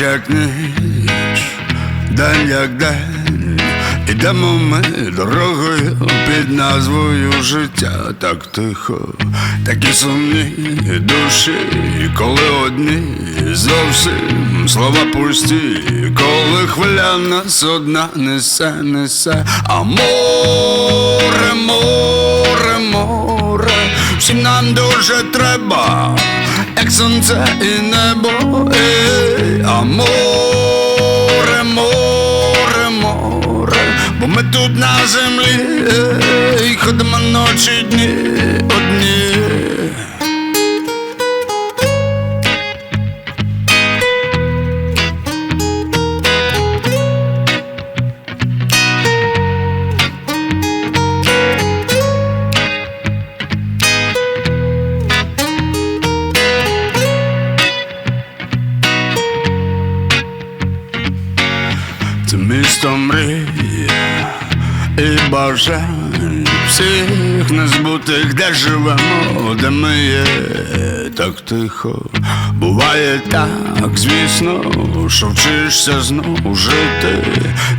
ніч, день як день, ідемо ми дорогою під назвою життя так тихо, такі сумні душі, коли одні зовсім слова пусті, коли хвиля нас одна несе, несе, а море, море, море, всім нам дуже треба, як сонце і небо, ей, а море, море, море, бо ми тут на землі, ей, ходимо ночі дні одні. Місто мрій і бажань всіх незбутих, де живемо, де ми є, так тихо. Буває так, звісно, що вчишся знов жити,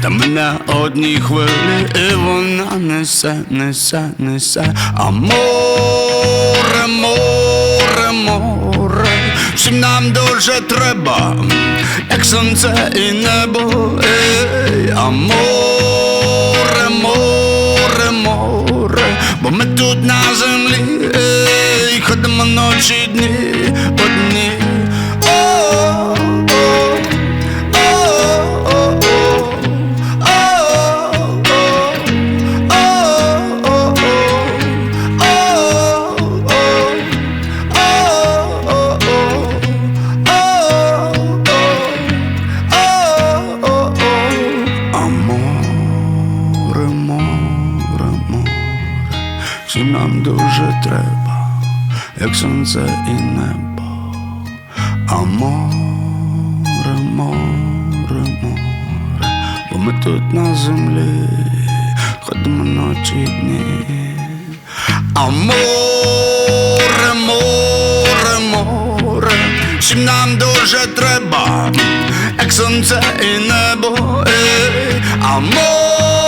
та ми на одній хвилі, і вона несе, несе, несе, а море, море, море, всім нам дуже треба, як сонце і небо, ей, а море, море, море, бо ми тут на землі, ей, ходимо ночі дні одні. Всім нам дуже треба, як сонце і небо. Аморе, море, море, бо ми тут на землі ходимо ночі дні. Аморе, море, море, всім нам дуже треба, як сонце і небо. Ей. Аморе,